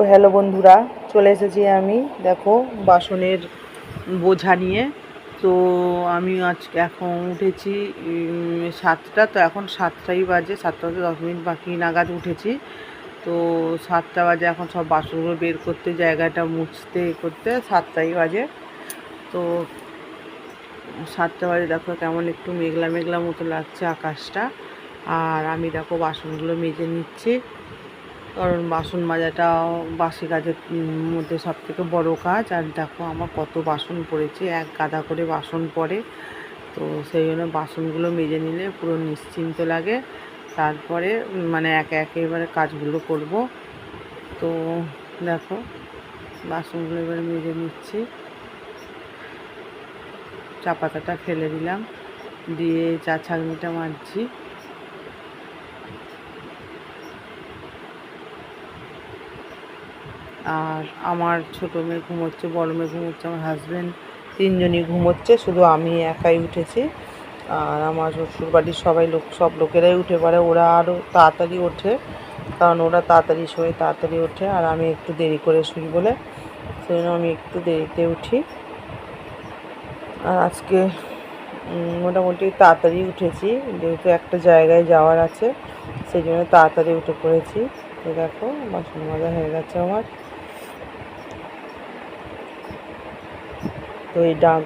তো হ্যালো বন্ধুরা, চলে এসেছি আমি, দেখো, বাসনের বোঝা নিয়ে। তো আমি আজকে এখন উঠেছি সাতটা, তো এখন সাতটাই বাজে, সাতটা দশ মিনিট বাকি নাগাদ উঠেছি। তো সাতটা বাজে এখন সব বাসনগুলো বের করতে, জায়গাটা মুছতে, করতে সাতটাই বাজে। তো সাতটা বাজে, দেখো কেমন একটু মেঘলা মেঘলা মতো লাগছে আকাশটা। আর আমি দেখো বাসনগুলো মেজে নিচ্ছি। কারণ বাসন মাজাটাও বাসি কাজের মধ্যে সব থেকে বড়ো কাজ। আর দেখো আমার কত বাসন পড়েছে, এক গাদা করে বাসন পড়ে। তো সেই জন্য বাসনগুলো মেজে নিলে পুরো নিশ্চিন্ত লাগে। তারপরে মানে একে একে এবারে কাজগুলো করব। তো দেখো, বাসনগুলো এবারে মেজে নিচ্ছি। চা পাতাটা ফেলে দিলাম। দিয়ে চা ছাঁকনিটা মাজছি আর আমার ছোটো মেয়ে ঘুমোচ্ছে, বড় মেয়ে ঘুমোচ্ছে, আমার হাজব্যান্ড তিনজনই ঘুমোচ্ছে, শুধু আমি একাই উঠেছি। আর আমার শ্বশুরবাড়ির সবাই লোক, সব লোকেরাই উঠে পারে ওরা আরও তাড়াতাড়ি ওঠে, কারণ ওরা তাড়াতাড়ি শোয়, তাড়াতাড়ি ওঠে, আর আমি একটু দেরি করে শুই বলে, সেই জন্য আমি একটু দেরিতে উঠি। আর আজকে মোটামুটি তাড়াতাড়ি উঠেছি, যেহেতু একটা জায়গায় যাওয়ার আছে, সেই জন্য তাড়াতাড়ি উঠে পড়েছি। তো দেখো, বাসন মাজা হয়ে গেছে আমার। তো এই ডাক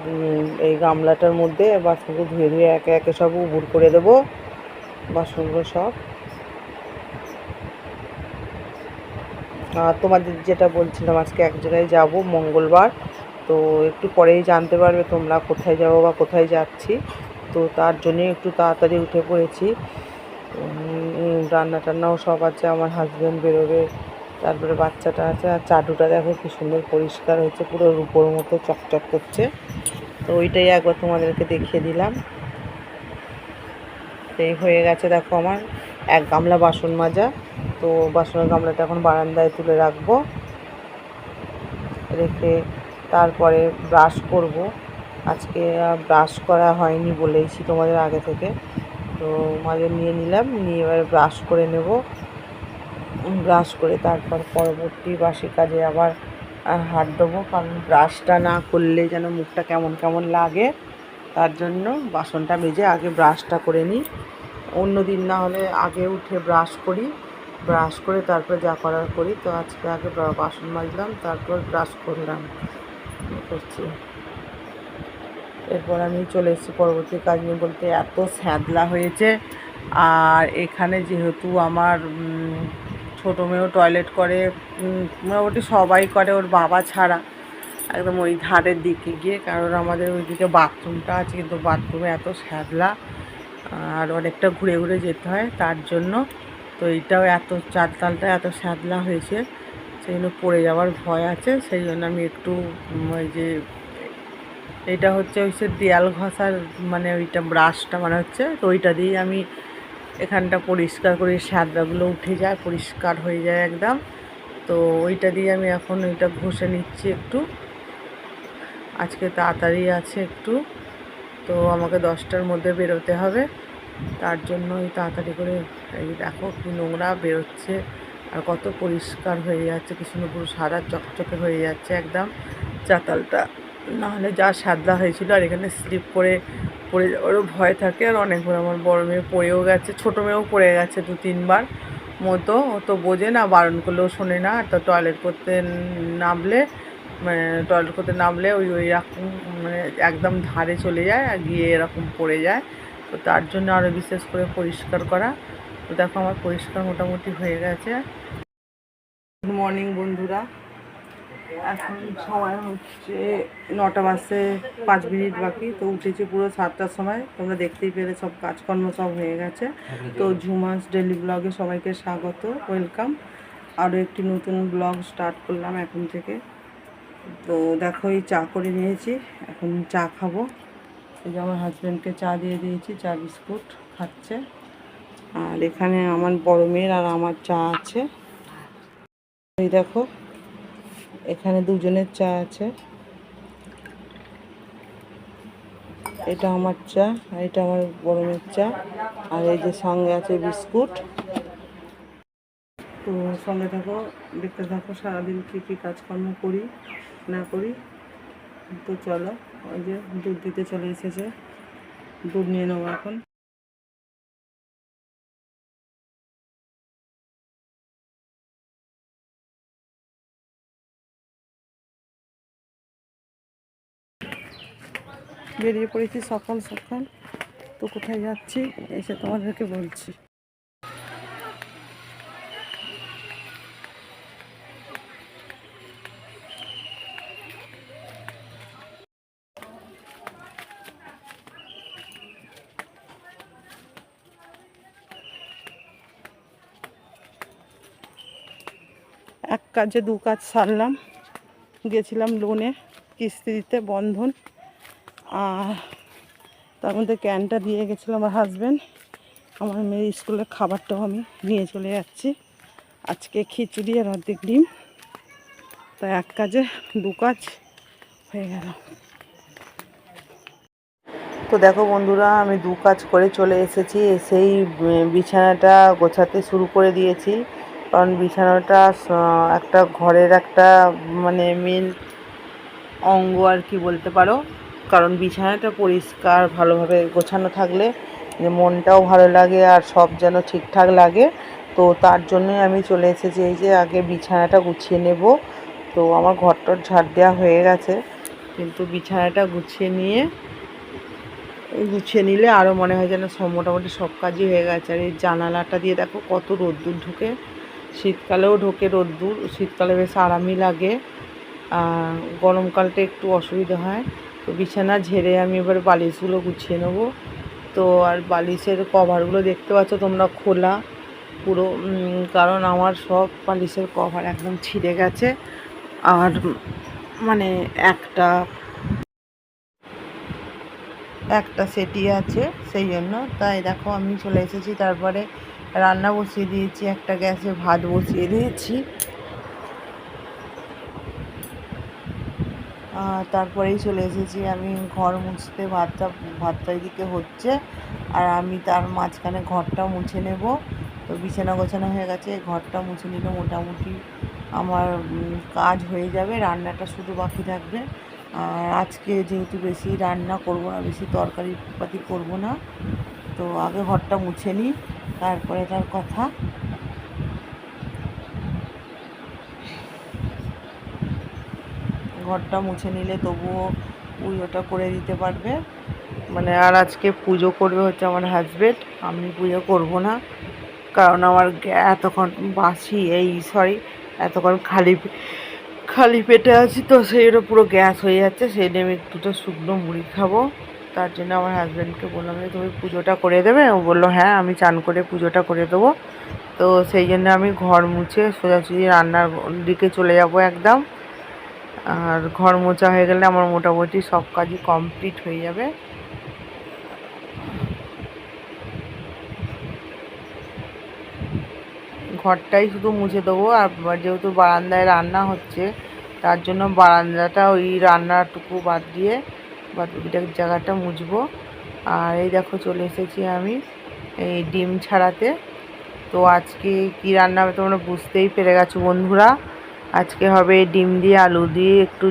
এই গামলাটার মধ্যে বাসনগুলো ধুয়ে ধুয়ে একে একে সব উবুর করে দেবো, বাসনগুলো সব। আর তোমাদের যেটা বলছিলাম, আজকে এক জায়গায় যাব মঙ্গলবার, তো একটু পরেই জানতে পারবে তোমরা কোথায় যাব বা কোথায় যাচ্ছি। তো তার জন্যে একটু তাড়াতাড়ি উঠে পড়েছি। রান্না টান্নাও সব আছে, আমার হাজব্যান্ড বেরোবে। তারপরে বাচ্চাটা আছে, আর চাটুটা দেখো কি সুন্দর পরিষ্কার হয়েছে, পুরো রূপোর মতো চকচক করছে। তো ওইটাই একবার তোমাদেরকে দেখিয়ে দিলাম। এই হয়ে গেছে দেখো আমার এক গামলা বাসন মাজা। তো বাসনের গামলাটা এখন বারান্দায় তুলে রাখব। রেখে তারপরে ব্রাশ করব। আজকে ব্রাশ করা হয়নি বলেইছি তোমাদের আগে থেকে। তো মাঝে নিয়ে নিলাম, নিয়ে এবার ব্রাশ করে নেব। ব্রাশ করে তারপর পরবর্তী বাসি কাজে আবার হাত দেবো কারণ ব্রাশটা না করলে যেন মুখটা কেমন কেমন লাগে, তার জন্য বাসনটা মেজে আগে ব্রাশটা করে নিই। অন্য দিন না হলে আগে উঠে ব্রাশ করি। ব্রাশ করে তারপর যা করার করি। তো আজকে আগে বাসন মাজলাম, তারপর ব্রাশ করলাম। করছি। এরপর আমি চলে এসেছি পরবর্তী কাজ নিয়ে বলতে এত স্যাঁদলা হয়েছে। আর এখানে যেহেতু আমার ছোটো মেয়েও টয়লেট করে মোটামুটি সবাই করে, ওর বাবা ছাড়া। একদম ওই ধারের দিকে গিয়ে, কারণ আমাদের ওইদিকে বাথরুমটা আছে, কিন্তু বাথরুমে এত স্যাঁদলা আর অনেকটা ঘুরে ঘুরে যেতে হয় তার জন্য। তো এইটাও এত চারতালটা এত স্যাঁদলা হয়েছে, সেই জন্য পড়ে যাওয়ার ভয় আছে। সেই জন্য আমি একটু ওই যে এটা হচ্ছে ওই সে দেয়াল ঘষার মানে ওইটা ব্রাশটা মানে হচ্ছে, তো ওইটা দিয়েই আমি এখানটা পরিষ্কার করে স্যাঁদরাগুলো উঠে যায়, পরিষ্কার হয়ে যায় একদম। তো ওইটা দিয়ে আমি এখন ওইটা ঘষে নিচ্ছি একটু। আজকে তাড়াতাড়ি আছে একটু। তো আমাকে দশটার মধ্যে বেরোতে হবে। তার জন্য ওই তাড়াতাড়ি করে এই দেখো কি নোংরা বেরোচ্ছে। আর কত পরিষ্কার হয়ে যাচ্ছে কি সুন্দর পুরো সাদা চকচকে হয়ে যাচ্ছে একদম চাতালটা। নাহলে যা সাদলা হয়েছিল আর এখানে স্লিপ করে পড়ে যাওয়ারও ভয় থাকে আর অনেকবার। আমার বড় মেয়ে পড়েও গেছে, ছোটো মেয়েও পড়ে গেছে দু, তিনবার। মতো, ও তো বোঝে না, বারণ করলেও শোনে না। তো টয়লেট করতে নামলে মানে টয়লেট করতে নামলে ওই ওই রকম মানে একদম ধারে চলে যায় আর গিয়ে এরকম পড়ে যায়। তো তার জন্য আরও বিশেষ করে পরিষ্কার করা। তো দেখো আমার পরিষ্কার মোটামুটি হয়ে গেছে। গুড মর্নিং বন্ধুরা। এখন সময় হচ্ছে নটা বাজতে পাঁচ মিনিট বাকি, তো উঠেছি পুরো সাতটার সময়। তোমরা দেখতেই পেলে সব কাজকর্ম সব হয়ে গেছে। তো ঝুমাস ডেলি ব্লগে সবাইকে স্বাগত, ওয়েলকাম। আরও একটি নতুন ব্লগ স্টার্ট করলাম এখন থেকে। তো দেখো, এই চা করে নিয়েছি, এখন চা খাব। এই যে আমার হাজব্যান্ডকে চা দিয়ে দিয়েছি, চা বিস্কুট খাচ্ছে। আর এখানে আমার বড় মেয়ের আর আমার চা আছে। এই দেখো এখানে দুজনের চা আছে। এটা আমার চা, আর এটা আমার মেয়ের চা, আর এই যে সঙ্গে আছে বিস্কুট। তো সঙ্গে থাকো, দেখতে থাকো, সারাদিন কী কী কাজকর্ম করি, না করি। তো চলো, ওই যে দুধ দিতে চলে এসেছে। দুধ নিয়ে নেব এখন। বেরিয়ে পড়েছি সকাল সকাল। তো কোথায় যাচ্ছি, এসে তোমাদেরকে বলছি। এক কাজে দু কাজ সারলাম। গেছিলাম লোনে কিস্তি দিতে বন্ধন। আর তার মধ্যে ক্যানটা দিয়ে গেছিল আমার হাজব্যান্ড আমার মেয়ের স্কুলের খাবারটাও আমি নিয়ে চলে যাচ্ছি। আজকে খিচুড়ি আর অর্ধেক ডিম। তাই এক কাজে দু কাজ হয়ে গেল। তো দেখো বন্ধুরা, আমি দু কাজ করে চলে এসেছি। এসেই বিছানাটা গোছাতে শুরু করে দিয়েছি। কারণ বিছানাটা একটা ঘরের একটা মানে মেন অঙ্গ আর কি বলতে পারো। কারণ বিছানাটা পরিষ্কার, ভালোভাবে গোছানো থাকলে যে মনটাও ভালো লাগে আর সব যেন ঠিকঠাক লাগে। তো তার জন্যই আমি চলে এসেছি এই যে আগে বিছানাটা গুছিয়ে নেব। তো আমার ঘরটর ঝাড় দেওয়া হয়ে গেছে। কিন্তু বিছানাটা গুছিয়ে নিয়ে, গুছিয়ে নিলে আরও মনে হয় যেন সব মোটামুটি সব কাজই হয়ে গেছে। আর এই জানালাটা দিয়ে দেখো কত রোদ্দুর ঢুকে। শীতকালেও ঢোকে রোদ্দুর, শীতকালে বেশ আরামই লাগে। গরমকালটা একটু অসুবিধা হয়। তো বিছানা ঝেড়ে আমি এবার বালিশগুলো গুছিয়ে নেব। তো আর বালিশের কভারগুলো দেখতে পাচ্ছ তোমরা খোলা। পুরো কারণ আমার সব বালিশের কভার একদম ছিঁড়ে গেছে। আর মানে একটা একটা সেটি আছে সেই জন্য। তাই দেখো আমি চলে এসেছি, তারপরে রান্না বসিয়ে দিয়েছি, একটা গ্যাসে ভাত বসিয়ে দিয়েছি। তারপরেই চলে এসেছি। আমি ঘর মুছতে ভাতটা ভাতটা এদিকে হচ্ছে। আর আমি তার মাঝখানে ঘরটা মুছে নেব। তো বিছানা গোছানো হয়ে গেছে। ঘরটা মুছে নিলে মোটামুটি আমার কাজ হয়ে যাবে। রান্নাটা শুধু বাকি থাকবে। আর আজকে যেহেতু বেশি রান্না করব না, বেশি তরকারি পাতি করব না, তো আগে ঘরটা মুছে নিই। তারপরে তার কথা। ঘরটা মুছে নিলে তবুও পুজোটা করে দিতে পারবে। মানে আর আজকে পুজো করবে হচ্ছে আমার হাজব্যান্ড আমি পুজো করব না। কারণ আমার এতক্ষণ বাসি, এই সরি এতক্ষণ খালি খালি পেটে আছি তো সেইটা পুরো গ্যাস হয়ে যাচ্ছে, সেই নিয়ে আমি দুটো শুকনো মুড়ি খাব। তার জন্য আমার হাজব্যান্ডকে বললাম যে, তুমি পুজোটা করে দেবে? ও বলল হ্যাঁ আমি চান করে পুজোটা করে দেবো। তো সেই জন্য আমি ঘর মুছে সোজাসুজি রান্নার দিকে চলে যাব একদম। আর ঘর মোছা হয়ে গেলে আমার মোটামুটি সব কাজই কমপ্লিট হয়ে যাবে। ঘরটাই শুধু মুছে দেবো, আর যেহেতু বারান্দায় রান্না হচ্ছে, তার জন্য বারান্দাটা ওই রান্নাটুকু বাদ দিয়ে বাদটা জায়গাটা মুছবো। আর এই দেখো চলে এসেছি আমি এই ডিম ছাড়াতে। তো আজকে কি রান্না হবে তোমরা বুঝতেই পেরে গেছো বন্ধুরা। আজকে হবে ডিম দিয়ে আলু দিয়ে একটু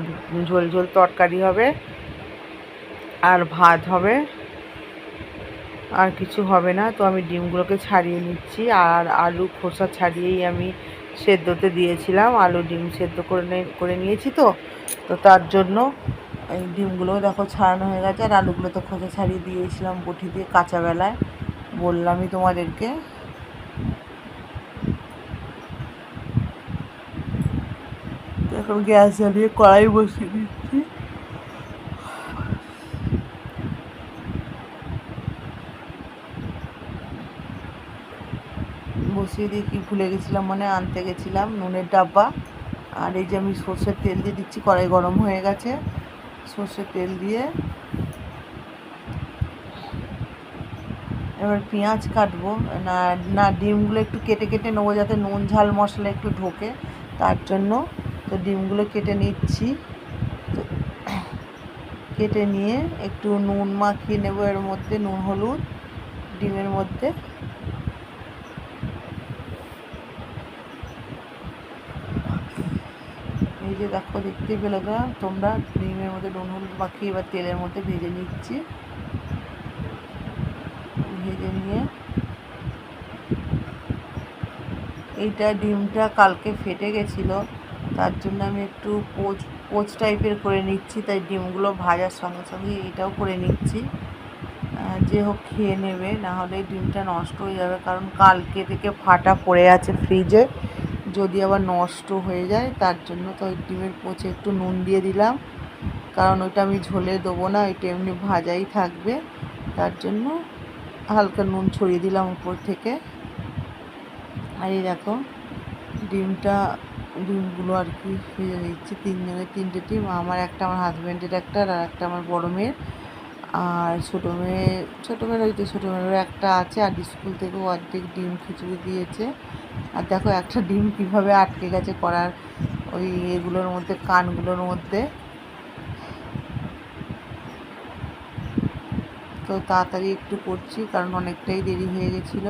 ঝোল ঝোল তরকারি হবে, আর ভাত হবে। আর কিছু হবে না, তো আমি ডিমগুলোকে ছাড়িয়ে নিচ্ছি, আর আলু খোসা ছাড়িয়েই আমি সেদ্ধতে দিয়েছিলাম। আলু ডিম সেদ্ধ করে করে নিয়েছি তো তো তার জন্য এই ডিমগুলো দেখো ছাড়ানো হয়ে গেছে, আর আলুগুলো তো খোসা ছাড়িয়ে দিয়েছিলাম বটি দিয়ে কাঁচাবেলায় বললামই তোমাদেরকে। এখন গ্যাস জ্বালিয়ে কড়াই বসিয়ে দিচ্ছি। বসিয়ে দিয়ে কি ভুলে গেছিলাম মানে? আনতে গেছিলাম নুনের ডাব্বা। আর এই যে আমি সর্ষের তেল দিয়ে দিচ্ছি, কড়াই গরম হয়ে গেছে। সর্ষের তেল দিয়ে এবার পেঁয়াজ কাটবো। না না, ডিমগুলো একটু কেটে কেটে নেব যাতে নুন, ঝাল, মশলা একটু ঢোকে। তার জন্য তো ডিমগুলো কেটে নিচ্ছি। কেটে নিয়ে একটু নুন মাখিয়ে নেব এর মধ্যে, নুন, হলুদ, ডিমের মধ্যে। এই যে দেখো দেখতেই পেলে তোমরা ডিমের মধ্যে নুন, হলুদ মাখিয়ে এবার তেলের মধ্যে ভেজে নিচ্ছি। ভেজে নিয়ে এইটা ডিমটা কালকে ফেটে গেছিল। তার জন্য আমি একটু পোচ পোচ টাইপের করে নিচ্ছি, তাই ডিমগুলো ভাজার সঙ্গে সঙ্গে এটাও করে নিচ্ছি। যে হোক খেয়ে নেবে, না হলে ডিমটা নষ্ট হয়ে যাবে, কারণ কালকে থেকে ফাটা পড়ে আছে ফ্রিজে যদি আবার নষ্ট হয়ে যায়, তার জন্য তো ওই ডিমের পোচে একটু নুন দিয়ে দিলাম। কারণ ওইটা আমি ঝোলে দেবো না, ওইটা এমনি ভাজাই থাকবে। তার জন্য হালকা নুন ছড়িয়ে দিলাম উপর থেকে। আর এই দেখো, ডিমটা ডিমগুলো আর কি ভেজে নিচ্ছি। তিনজনের, তিনটে ডিম আমার একটা আমার হাজব্যান্ডের একটা আর একটা আমার বড় মেয়ের। আর ছোটো মেয়ে, ছোটো মেয়ের ওই তো ছোটো মেয়েরও একটা আছে আর স্কুল থেকেও অর্ধেক ডিম খিচুড়ি দিয়েছে। আর দেখো একটা ডিম কীভাবে আটকে গেছে করার ওই এগুলোর মধ্যে, কানগুলোর মধ্যে। তো তাড়াতাড়ি একটু করছি কারণ অনেকটাই দেরি হয়ে গেছিল।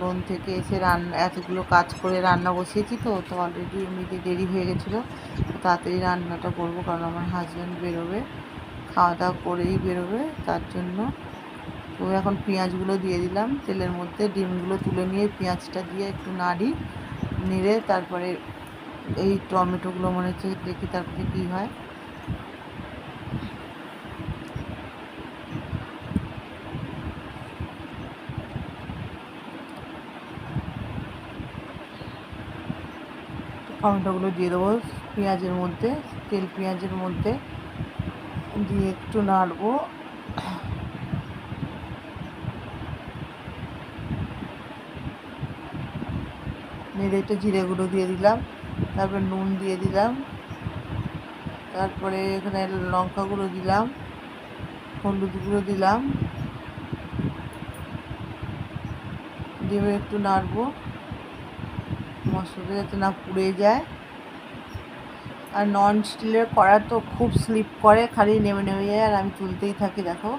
লোন থেকে এসে রান্না, এতগুলো কাজ করে রান্না বসিয়েছি তো তো অলরেডি এমনিতে দেরি হয়ে গেছিল। তাড়াতাড়ি রান্নাটা করব কারণ আমার হাজব্যান্ড বেরোবে খাওয়া দাওয়া করেই বেরোবে, তার জন্য। তো এখন পেঁয়াজগুলো দিয়ে দিলাম, তেলের মধ্যে ডিমগুলো তুলে নিয়ে পেঁয়াজটা দিয়ে একটু নাড়ি, নেড়ে তারপরে এই টমেটোগুলো মনে হচ্ছে দেখি তারপরে কী হয়। টমেটোগুলো দিয়ে দেবো পেঁয়াজের মধ্যে, তেল পেঁয়াজের মধ্যে দিয়ে একটু নাড়বো। নেড়ে একটু জিরে গুঁড়ো দিয়ে দিলাম, তারপরে নুন দিয়ে দিলাম, তারপরে এখানে লঙ্কা গুঁড়ো দিলাম, হলুদ গুঁড়ো দিলাম, দিয়ে একটু নাড়বো। মশলাটা যাতে না পুড়ে যায়। আর নন স্টিলের কড়া তো খুব স্লিপ করে, খালি নেমে নেমে যায় আর আমি তুলতেই থাকি, দেখো।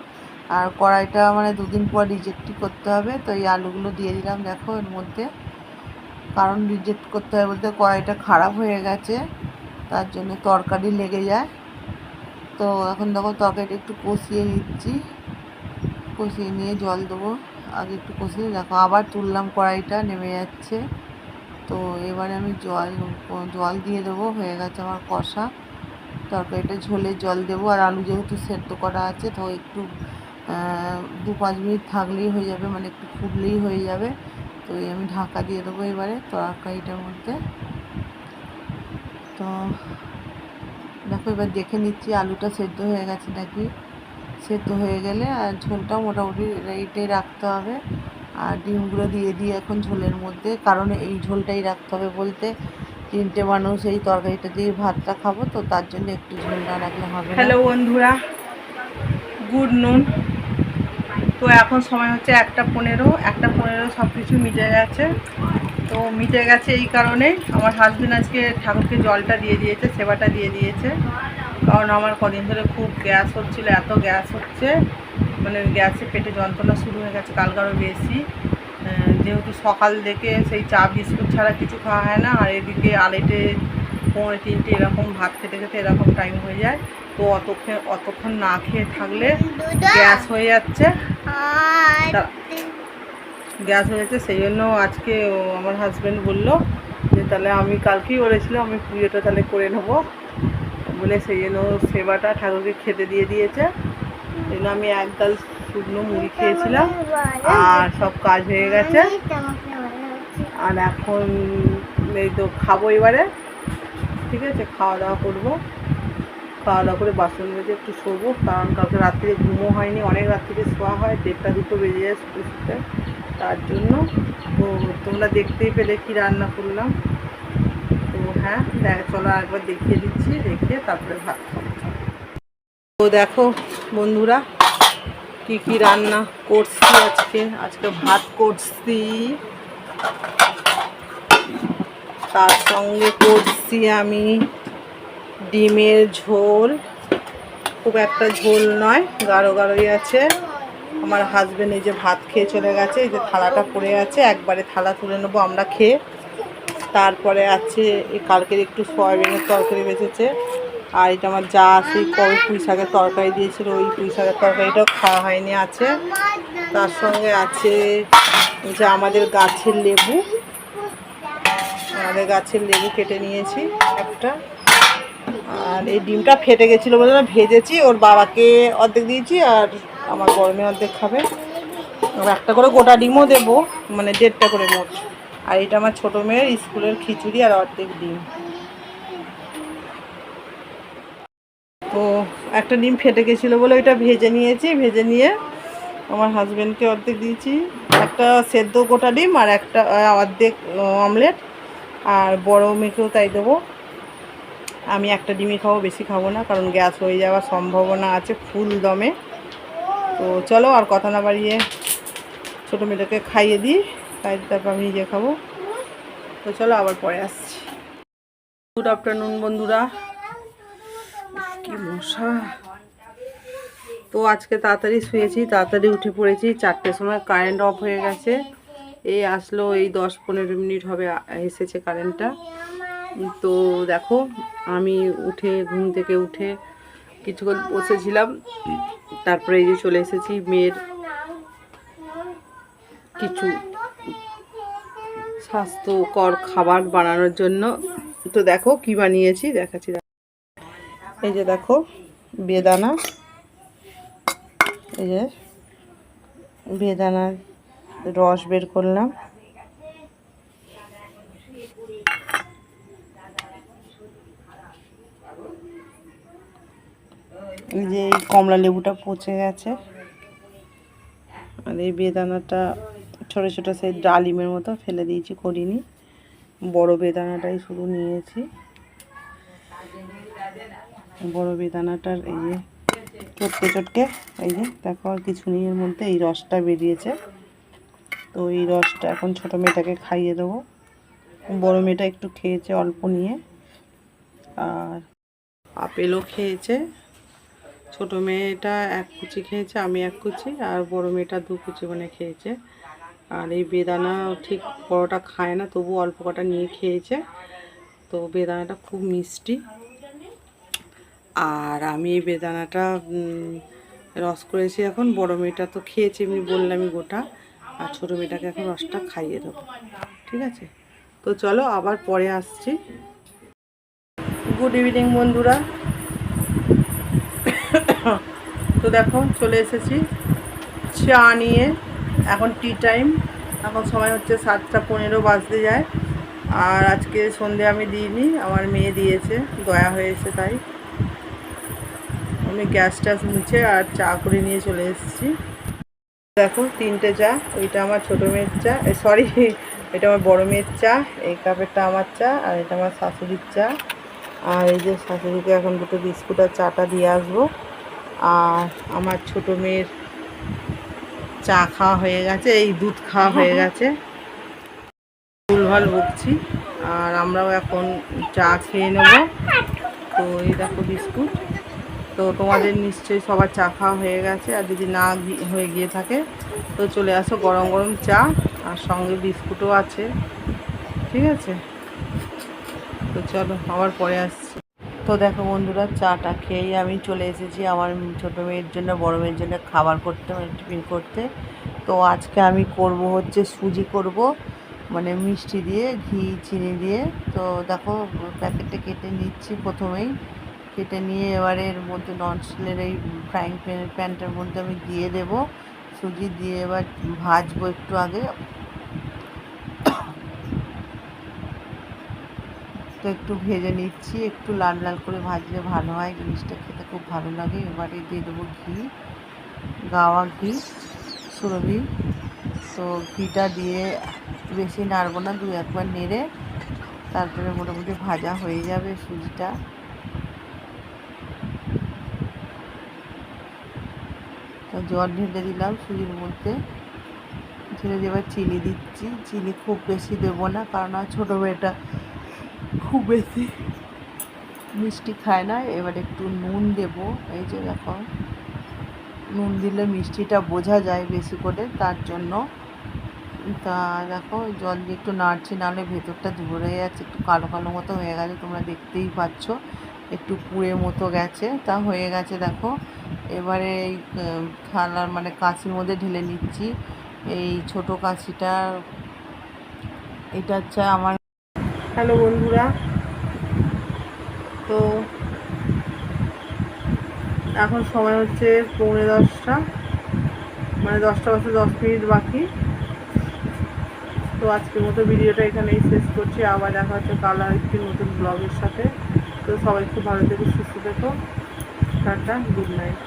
আর কড়াইটা মানে দুদিন পর রিজেক্টই করতে হবে, তো এই আলুগুলো দিয়ে দিলাম, দেখো এর মধ্যে। কারণ রিজেক্ট করতে হবে বলতে কড়াইটা খারাপ হয়ে গেছে, তার জন্য তরকারি লেগে যায়। তো এখন দেখো তরকারিটা একটু কষিয়ে নিচ্ছি। কষিয়ে নিয়ে জল দেবো, আগে একটু কষিয়ে দেখো, আবার তুললাম কড়াইটা, নেমে যাচ্ছে। তো এবারে আমি জল জল দিয়ে দেবো, হয়ে গেছে আমার কষা। তরকারিটা ঝোলে জল দেবো, আর আলু যেহেতু সেদ্ধ করা আছে, তো একটু দু পাঁচ মিনিট থাকলেই হয়ে যাবে মানে একটু ফুটলেই হয়ে যাবে। তো এই আমি ঢাকা দিয়ে দেবো এবারে তরকারিটার মধ্যে। তো দেখো, এবার দেখে নিচ্ছি আলুটা সেদ্ধ হয়ে গেছে নাকি। সেদ্ধ হয়ে গেলে আর ঝোলটা মোটামুটি এইটাই রাখতে হবে। আর ডিমগুলো দিয়ে দিই এখন ঝোলের মধ্যে। কারণ এই ঝোলটাই রাখতে হবে বলতে, তিনটে মানুষ এই তরকারিটা দিয়ে ভাতটা খাব, তো তার জন্য একটু ঝোল না রাখলে হবে হ্যালো বন্ধুরা, গুড নুন। তো এখন সময় হচ্ছে একটা পনেরো একটা পনেরো সব কিছু মিটে গেছে। তো মিটে গেছে এই কারণে আমার হাজবেন্ড আজকে ঠাকুরকে জলটা দিয়ে দিয়েছে, সেবাটা দিয়ে দিয়েছে। কারণ আমার কদিন ধরে খুব গ্যাস হচ্ছিল, এত গ্যাস হচ্ছে। মানে গ্যাসে পেটে যন্ত্রণা শুরু হয়ে গেছে কালকে আরও বেশি যেহেতু সকাল থেকে সেই চা, বিস্কুট ছাড়া কিছু খাওয়া হয় না, আর এদিকে আড়াইটে, পৌনে তিনটে এরকম ভাত খেতে খেতে এরকম টাইম হয়ে যায়। তো অতক্ষণ অতক্ষণ না খেয়ে থাকলে গ্যাস হয়ে যাচ্ছে। গ্যাস হয়ে যাচ্ছে, সেই জন্য আজকে আমার হাজব্যান্ড বলল যে, তাহলে আমি কালকেই বলেছিলাম, আমি পুজোটা তাহলে করে নেব। বলে সেই জন্য সেবাটা ঠাকুরকে খেতে দিয়ে দিয়েছে। জন্য আমি একগাল শুকনো মুড়ি খেয়েছিলাম, আর সব কাজ হয়ে গেছে। আর এখন এই তো খাব এবারে, ঠিক আছে? খাওয়া দাওয়া করব। খাওয়া দাওয়া করে বাসন মেজে একটু শোবো, কারণ কালকে রাত্রিরে ঘুমও হয়নি, অনেক রাত্রিরে শোয়া হয়, দেড়টা দুটো বেজে যায় শুতে তার জন্য তো তোমরা দেখতেই পেলে কি রান্না করলাম। তো হ্যাঁ দেখ, চলো একবার দেখিয়ে দিচ্ছি, দেখে তারপরে ভাত খাব। তো দেখো বন্ধুরা, কি কি রান্না করছি আজকে? আজকে ভাত করছি। তার সঙ্গে করছি আমি ডিমের ঝোল। খুব একটা ঝোল নয়, গাঢ় গাঢ়ই আছে। আমার হাজব্যান্ড এই যে ভাত খেয়ে চলে গেছে, এই যে থালাটা পড়ে আছে, একবারে থালা তুলে নেব আমরা খেয়ে। তারপরে আছে এই কালকের একটু সয়াবিনের তরকারি বেঁচেছে। আর এটা আমার যা আছে, কবে পুঁই শাকের তরকারি দিয়েছিল, ওই পুঁই শাকের তরকারিটাও খাওয়া হয়নি আছে। তার সঙ্গে আছে যে আমাদের গাছের লেবু। আমাদের গাছের লেবু কেটে নিয়েছি একটা। আর এই ডিমটা ফেটে গেছিল বলে ভেজেছি, ওর বাবাকে অর্ধেক দিয়েছি আর আমার গরমে অর্ধেক খাবে। একটা করে গোটা ডিমও দেবো মানে দেড়টা করে মোট। আর এটা আমার ছোটো মেয়ের স্কুলের খিচুড়ি আর অর্ধেক ডিম। একটা ডিম ফেটে গেছিল বলে ওইটা ভেজে নিয়েছি, ভেজে নিয়ে আমার হাজব্যান্ডকে অর্ধেক দিয়েছি। একটা সেদ্ধ গোটা ডিম আর একটা অর্ধেক অমলেট আর বড় মেয়েকেও তাই দেবো। আমি একটা ডিমই খাব, বেশি খাব না, কারণ গ্যাস হয়ে যাওয়ার সম্ভাবনা আছে ফুল দমে। তো চলো আর কথা না বাড়িয়ে ছোটো মেয়েটাকে খাইয়ে দিই দিয়ে তারপর আমি নিজে খাব। তো চলো আবার পরে আসছি। গুড আফটারনুন বন্ধুরা। কি মশা। তো আজকে তাড়াতাড়ি শুয়েছি, তাড়াতাড়ি উঠে পড়েছি, চারটের সময় কারেন্ট অফ হয়ে গেছে। এই আসলো, এই দশ পনেরো মিনিট হবে, এসেছে কারেন্টটা তো দেখো, আমি উঠে, ঘুম থেকে উঠে কিছুক্ষণ বসেছিলাম। তারপরে এই যে চলে এসেছি, মেয়ের কিছু স্বাস্থ্যকর খাবার বানানোর জন্য। তো দেখো কি বানিয়েছি, দেখাচ্ছি। দেখো। এই যে দেখো, বেদানা। এই যে বেদানার রস বের করলাম। যে এই কমলা লেবুটা পচে গেছে। আর এই বেদানাটা ছোট ছোট সেই ডালিমের মতো ফেলে দিয়েছি, করিনি। বড় বেদানাটাই শুধু নিয়েছি। বড় বেদানাটার এই যে চটকে চটকে, এই যে আর কিছু নেই, এর মধ্যে এই রসটা বেরিয়েছে। তো এই রসটা এখন ছোট মেয়েটাকে খাইয়ে দেবো। বড় মেয়েটা একটু খেয়েছে অল্প নিয়ে। আর আপেলও খেয়েছে। ছোট মেয়েটা এক কুচি খেয়েছে, আমি এক কুচি, আর বড় মেয়েটা দু কুচি মানে খেয়েছে। আর এই বেদানা ঠিক বড়টা খায় না, তবু অল্প কটা নিয়ে খেয়েছে। তো বেদানাটা খুব মিষ্টি। আর আমি এই বেদানাটা রস করেছি এখন। বড় মেয়েটা তো খেয়েছে, এমনি বললামই গোটা। আর ছোটো মেয়েটাকে এখন রসটা খাইয়ে দেবো। ঠিক আছে? তো চলো, আবার পরে আসছি। গুড ইভিনিং বন্ধুরা। তো দেখো, চলে এসেছি চা নিয়ে। এখন টি টাইম এখন সময় হচ্ছে সাতটা পনেরো বাজতে যায়। আর আজকে সন্ধে আমি দিইনি, আমার মেয়ে দিয়েছে, দয়া হয়েছে তাই। আমি গ্যাস ট্যাস মুছে আর চা করে নিয়ে চলে এসেছি। দেখো, তিনটে চা, ওইটা আমার ছোটো মেয়ের চা সরি এটা আমার বড়ো মেয়ের চা, এই কাপেরটা আমার চা, আর এটা আমার শাশুড়ির চা। আর এই যে শাশুড়িকে এখন দুটো বিস্কুট আর চাটা দিয়ে আসব। আর আমার ছোটো মেয়ের চা খাওয়া হয়ে গেছে, এই দুধ খাওয়া হয়ে গেছে। ভুলভাল বকছি আর আমরাও এখন চা খেয়ে নেব। তো এই দেখো বিস্কুট। তো তোমাদের নিশ্চয়ই সবার চা খাওয়া হয়ে গেছে, আর যদি না হয়ে গিয়ে থাকে, তো চলে আসো গরম গরম চা, আর সঙ্গে বিস্কুটও আছে, ঠিক আছে? তো চলো, আবার পরে আসছি। তো দেখো বন্ধুরা, চাটা খেয়েই আমি চলে এসেছি আমার ছোটো মেয়ের জন্য, বড় মেয়ের জন্য খাবার করতে মানে টিফিন করতে। তো আজকে আমি করব হচ্ছে সুজি করব মানে মিষ্টি দিয়ে, ঘি, চিনি দিয়ে। তো দেখো, প্যাকেটটা কেটে নিচ্ছি প্রথমেই। কেটে নিয়ে এবারে এর মধ্যে ননস্টিলের এই ফ্রাইং প্যান, প্যানটার মধ্যে আমি দিয়ে দেব। সুজি দিয়ে এবার ভাজবো একটু আগে। তো একটু ভেজে নিচ্ছি। একটু লাল লাল করে ভাজলে ভালো হয়। জিনিসটা খেতে খুব ভালো লাগে। এবারে দিয়ে দেবো ঘি, গাওয়া ঘি, সুরভি। তো ঘিটা দিয়ে বেশি নাড়বো না, দু একবার নেড়ে তারপরে মোটামুটি ভাজা হয়ে যাবে সুজিটা। তো জল ঢেলে দিলাম সুজির মধ্যে। ঢেলে দিয়ে চিনি দিচ্ছি। চিনি খুব বেশি দেবো না, কারণ আমার ছোটো মেয়েটা খুব বেশি মিষ্টি খায় না। এবার একটু নুন দেব। এই যে দেখো, নুন দিলে মিষ্টিটা বোঝা যায় বেশি করে, তার জন্য। তা দেখো, জল দিয়ে একটু নাড়ছি, নাহলে ভেতরটা ধরে যাচ্ছে, একটু কালো কালো মতো হয়ে গেছে, তোমরা দেখতেই পাচ্ছ। একটু পুড়ে মতো গেছে, তা হয়ে গেছে, দেখো। এবারে এই থালার মানে কাঁচির মধ্যে ঢেলে নিচ্ছি। এই ছোট কাঁচিটা, এটা হচ্ছে আমার হ্যালো বন্ধুরা। তো এখন সময় হচ্ছে পৌনে দশটা মানে দশটা বাজতে দশ মিনিট বাকি। তো আজকের মতো ভিডিওটা এখানেই শেষ করছি। আবার দেখা হচ্ছে কাল একটি নতুন ব্লগের সাথে। তো সবাই খুব ভালো থেকো, সুস্থ থেকো। Tata good night